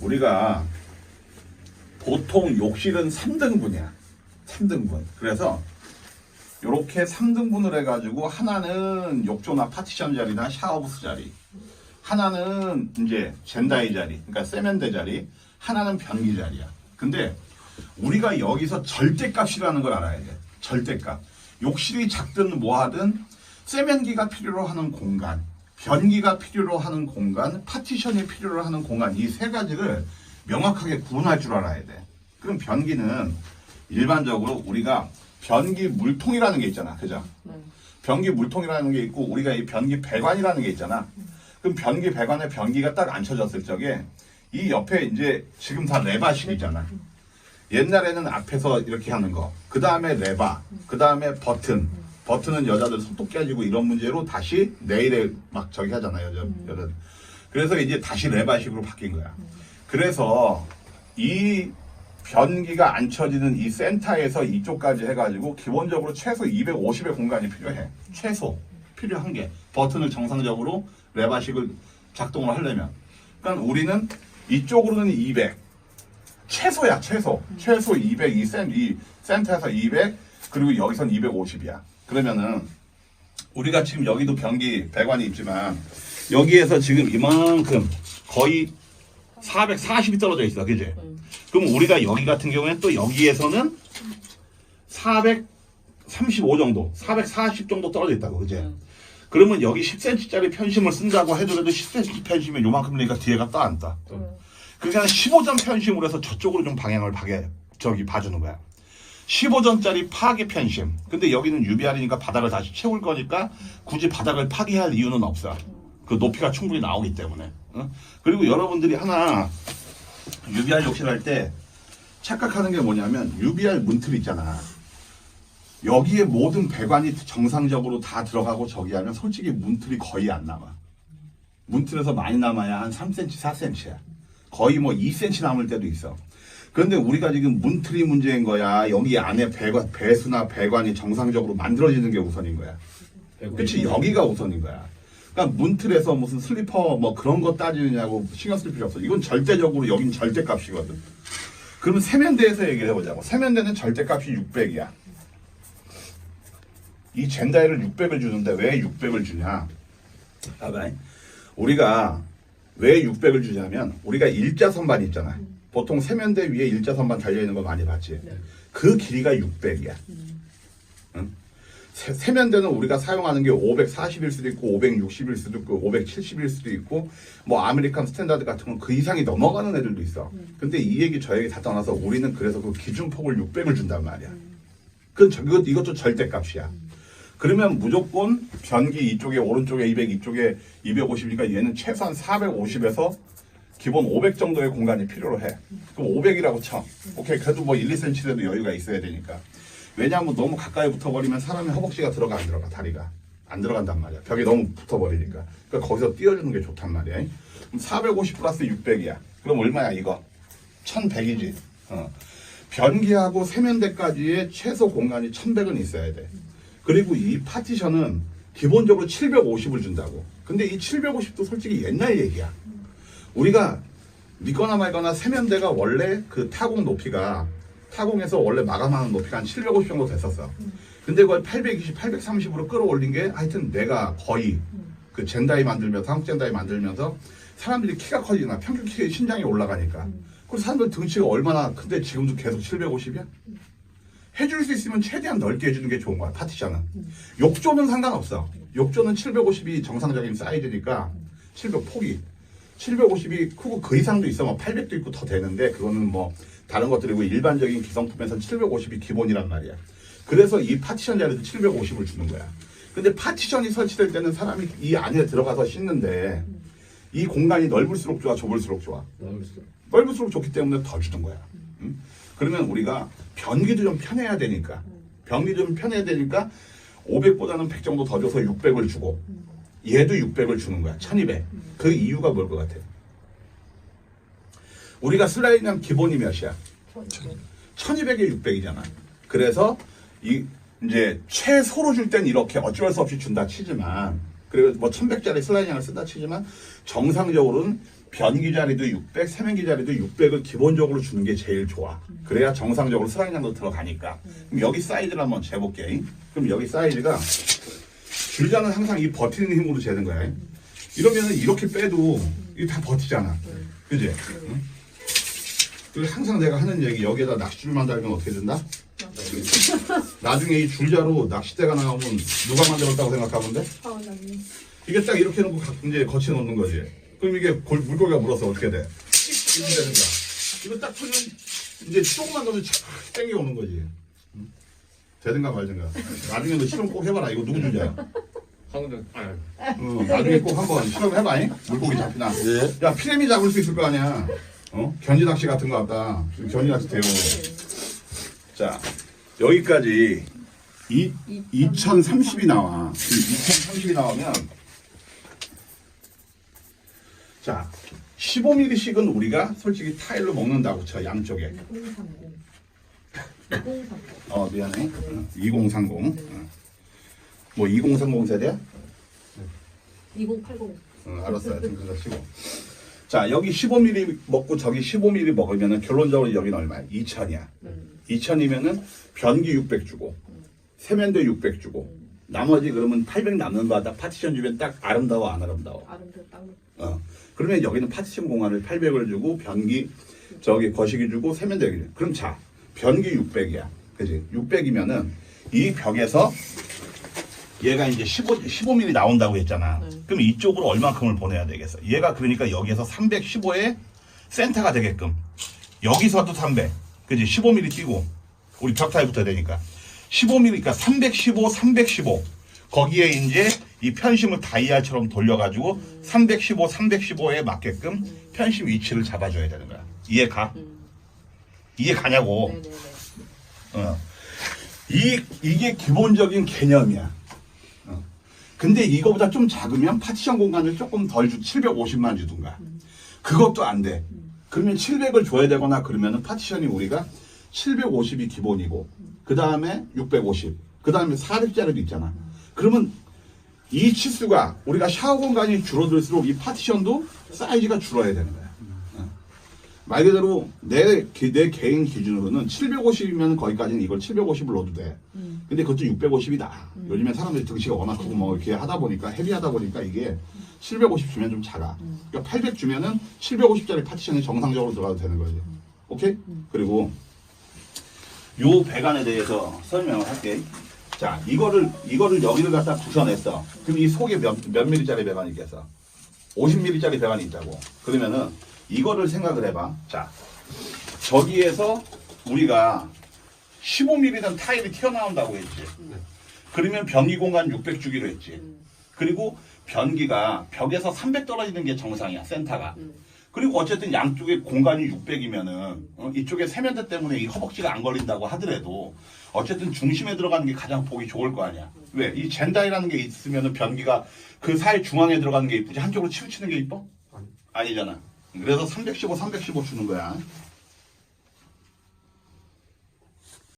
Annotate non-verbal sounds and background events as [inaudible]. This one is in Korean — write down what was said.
우리가 보통 욕실은 3등분이야. 3등분. 그래서 이렇게 3등분을 해가지고 하나는 욕조나 파티션 자리나 샤워부스 자리, 하나는 이제 젠다이 자리, 그러니까 세면대 자리, 하나는 변기 자리야. 근데 우리가 여기서 절대값이라는 걸 알아야 돼. 절대값. 욕실이 작든 뭐하든 세면기가 필요로 하는 공간, 변기가 필요로 하는 공간, 파티션이 필요로 하는 공간 이 세 가지를 명확하게 구분할 줄 알아야 돼. 그럼 변기는 일반적으로 우리가 변기 물통이라는 게 있잖아. 그죠? 변기 물통이라는 게 있고 우리가 이 변기 배관이라는 게 있잖아. 그럼 변기 배관에 변기가 딱 앉혀졌을 적에 이 옆에 이제 지금 다 레바식이잖아. 옛날에는 앞에서 이렇게 하는 거, 그 다음에 레바, 그 다음에 버튼. 버튼은 여자들 손톱 깨지고 이런 문제로 다시 내일에 막 저기 하잖아요, 여자, 여자. 그래서 이제 다시 레바식으로 바뀐 거야. 그래서 이 변기가 앉혀지는 이 센터에서 이쪽까지 해가지고 기본적으로 최소 250의 공간이 필요해. 최소 필요한 게 버튼을 정상적으로 레바식을 작동을 하려면. 그러니까 우리는 이쪽으로는 200, 최소야 최소 최소 200 이 센 이 센터에서 200 그리고 여기선 250이야. 그러면은 우리가 지금 여기도 변기 배관이 있지만 여기에서 지금 이만큼 거의 440이 떨어져 있어, 그지? 그럼 우리가 여기 같은 경우에는 또 여기에서는 435 정도, 440 정도 떨어져 있다고, 그지? 그러면 여기 10cm짜리 편심을 쓴다고 해더라도 10cm 편심이 요만큼 되니까 뒤에가 떠 안 떠. 그러니까 15점 편심으로 해서 저쪽으로 좀 방향을 파게 저기 봐주는 거야. 15점짜리 파괴 편심. 근데 여기는 UBR이니까 바닥을 다시 채울 거니까 굳이 바닥을 파괴할 이유는 없어. 그 높이가 충분히 나오기 때문에. 어? 그리고 여러분들이 하나 UBR 욕실할 때 착각하는 게 뭐냐면 UBR 문틀 있잖아. 여기에 모든 배관이 정상적으로 다 들어가고 저기 하면 솔직히 문틀이 거의 안 남아. 문틀에서 많이 남아야 한 3cm, 4cm야. 거의 뭐 2cm 남을 때도 있어. 그런데 우리가 지금 문틀이 문제인 거야. 여기 안에 배관, 배수나 배관이 정상적으로 만들어지는 게 우선인 거야. 그치? 여기가 우선인 거야. 그러니까 문틀에서 무슨 슬리퍼 뭐 그런 거 따지느냐고 신경 쓸 필요 없어. 이건 절대적으로 여긴 절대값이거든. 그러면 세면대에서 얘기를 해보자고. 세면대는 절대값이 600이야. 이 젠다이를 600을 주는데 왜 600을 주냐? 봐봐. 우리가 왜 600을 주냐면 우리가 일자 선반 있잖아. 보통 세면대 위에 일자 선반 달려 있는 거 많이 봤지. 그 길이가 600이야. 응? 세, 세면대는 우리가 사용하는 게 540일 수도 있고 560일 수도 있고 570일 수도 있고 뭐 아메리칸 스탠다드 같은 건 그 이상이 넘어가는 애들도 있어. 근데 이 얘기 저 얘기 다 떠나서 우리는 그래서 그 기준폭을 600을 준단 말이야. 그건 저- 이것, 이것도 절대값이야. 그러면 무조건 변기 이쪽에 오른쪽에 200 이쪽에 250이니까 얘는 최소한 450에서 기본 500 정도의 공간이 필요로 해. 그럼 500이라고 쳐. 오케이 그래도 뭐 1, 2cm라도 여유가 있어야 되니까. 왜냐하면 너무 가까이 붙어버리면 사람의 허벅지가 들어가 안 들어가 다리가 안 들어간단 말이야. 벽에 너무 붙어버리니까. 그러니까 거기서 띄워주는 게 좋단 말이야. 그럼 450 플러스 600이야. 그럼 얼마야 이거? 1100이지. 어. 변기하고 세면대까지의 최소 공간이 1100은 있어야 돼. 그리고 이 파티션은 기본적으로 750을 준다고. 근데 이 750도 솔직히 옛날 얘기야. 우리가 믿거나 말거나 세면대가 원래 그 타공 높이가 타공에서 원래 마감하는 높이가 한 750 정도 됐었어. 근데 그걸 820, 830으로 끌어올린 게 하여튼 내가 거의 그 젠다이 만들면서 한국 젠다이 만들면서 사람들이 키가 커지나 평균 키 신장이 올라가니까. 그리고 사람들 등치가 얼마나 근데 지금도 계속 750이야? 해줄 수 있으면 최대한 넓게 해주는 게 좋은 거야 파티션은. 욕조는 상관없어. 욕조는 750이 정상적인 사이즈니까 700 폭이 750이 크고 그 이상도 있어. 뭐 800도 있고 더 되는데 그거는 뭐 다른 것들이고 일반적인 기성품에서는 750이 기본이란 말이야. 그래서 이 파티션 자리도 750을 주는 거야. 근데 파티션이 설치될 때는 사람이 이 안에 들어가서 씻는데 이 공간이 넓을수록 좋아 좁을수록 좋아? 넓을수록. 좋기 때문에 더 주는 거야. 응? 그러면 우리가 변기도 좀 편해야 되니까. 변기도 좀 편해야 되니까 500보다는 100 정도 더 줘서 600을 주고 얘도 600을 주는 거야. 1200. 그 이유가 뭘 것 같아? 우리가 슬라이드는 기본이 몇이야? 1200에 600이잖아. 그래서 이 이제 최소로 줄 땐 이렇게 어쩔 수 없이 준다 치지만 그리고 뭐 1100짜리 슬라이딩을 쓴다 치지만 정상적으로는 변기 자리도 600, 세면기 자리도 600을 기본적으로 주는 게 제일 좋아. 그래야 정상적으로 수강량도 들어가니까. 그럼 여기 사이즈를 한번 재볼게. 그럼 여기 사이즈가 줄자는 항상 이 버티는 힘으로 재는 거야. 이러면은 이렇게 빼도 이게 다 버티잖아. 그지? 응? 그리고 항상 내가 하는 얘기 여기에다 낚싯줄만 달면 어떻게 된다? [laughs] 나중에 이 줄자로 낚싯대가 나오면 누가 만들었다고 생각하면 돼? 사원장님. 이게 딱 이렇게 놓고 가- 이제 거치해 놓는 거지. 그럼 이게 골, 물고기가 물어서 어떻게 돼? 이렇게 되는 거야. 이거 딱 풀면 이제 조금만 더면 촥 땡겨 오는 거지. 응? 되든가 말든가. 나중에 너 실험 꼭 해봐라. 이거 누구 줄자야? 황원장 아 어, 나중에 꼭 한번 [laughs] 실험해봐. 잉? 물고기 잡히나. 예. 야, 피레미 잡을 수 있을 거 아니야. 어? 견지 낚시 같은 거 같다. 견지 낚시 되고. 자, 여기까지 이, 2030이 나와. 2030이 나오면 자, 15mm씩은 우리가 솔직히 타일로 먹는다고 쳐, 양쪽에. 2030. 2030. 어, 미안해. 어, 2030. 어. 뭐 2030 세대야? 2080. 어, 알았어. 하여튼 그거 치고. 자, 여기 15mm 먹고 저기 15mm 먹으면은 결론적으로 여기는 얼마야? 2천이야. 음. 2천이면은 변기 600 주고, 세면대 600 주고, 나머지 그러면 800 남는 거 갖다 파티션 주면 딱 아름다워, 안 아름다워? 아름답다고. 어. 그러면 여기는 파티션 공간을 800을 주고, 변기, 저기 거시기 주고, 세면대 여기. 그럼 자, 변기 600이야. 그지? 600이면은 이 벽에서 얘가 이제 15, 15mm 나온다고 했잖아. 네. 그럼 이쪽으로 얼만큼을 보내야 되겠어? 얘가 그러니까 여기에서 315에 센터가 되게끔. 여기서도 300. 그지? 15mm 띄고. 우리 붙어야 되니까. 15mm니까 315, 315. 거기에 이제 이 편심을 다이아처럼 돌려가지고 315, 315에 맞게끔 편심 위치를 잡아줘야 되는 거야. 이해 가? 음. 이해 가냐고. 네네네. 어. 이, 이게 기본적인 개념이야. 어. 근데 이거보다 좀 작으면 파티션 공간을 조금 덜 주, 750만 주든가. 그것도 안 돼. 그러면 700을 줘야 되거나 그러면은 파티션이 우리가 750이 기본이고, 그 다음에 650, 그 다음에 400짜리도 있잖아. 그러면 이 치수가 우리가 샤워 공간이 줄어들수록 이 파티션도 사이즈가 줄어야 되는 거야. 어. 말 그대로 내, 기- 내 개인 기준으로는 750이면 거기까지는 이걸 750을 넣어도 돼. 음. 근데 그것도 650이 나. 요즘에 사람들이 등치가 워낙 크고 뭐 이렇게 하다 보니까 헤비하다 보니까 이게 750 주면 좀 작아. 그러니까 800 주면은 750짜리 파티션이 정상적으로 들어가도 되는 거지. 오케이? 그리고 요 배관에 대해서 설명을 할게. 자, 이거를 이거를 여기를 갖다 부셔냈어. 그럼 이 속에 몇, 몇 미리짜리 배관이 있겠어? 50mm짜리 배관이 있다고. 그러면은 이거를 생각을 해봐. 자, 저기에서 우리가 15mm는 타일이 튀어나온다고 했지. 그러면 변기 공간 600 주기로 했지. 그리고 변기가 벽에서 300 떨어지는 게 정상이야, 센터가. 음. 그리고 어쨌든 양쪽에 공간이 600이면은 어, 이쪽에 세면대 때문에 이 허벅지가 안 걸린다고 하더라도 어쨌든 중심에 들어가는 게 가장 보기 좋을 거 아니야. 왜? 이 젠다이라는 게 있으면은 변기가 그 사이 중앙에 들어가는 게 이쁘지 한쪽으로 치우치는 게 이뻐? 아니. 아니잖아. 그래서 315, 315 주는 거야.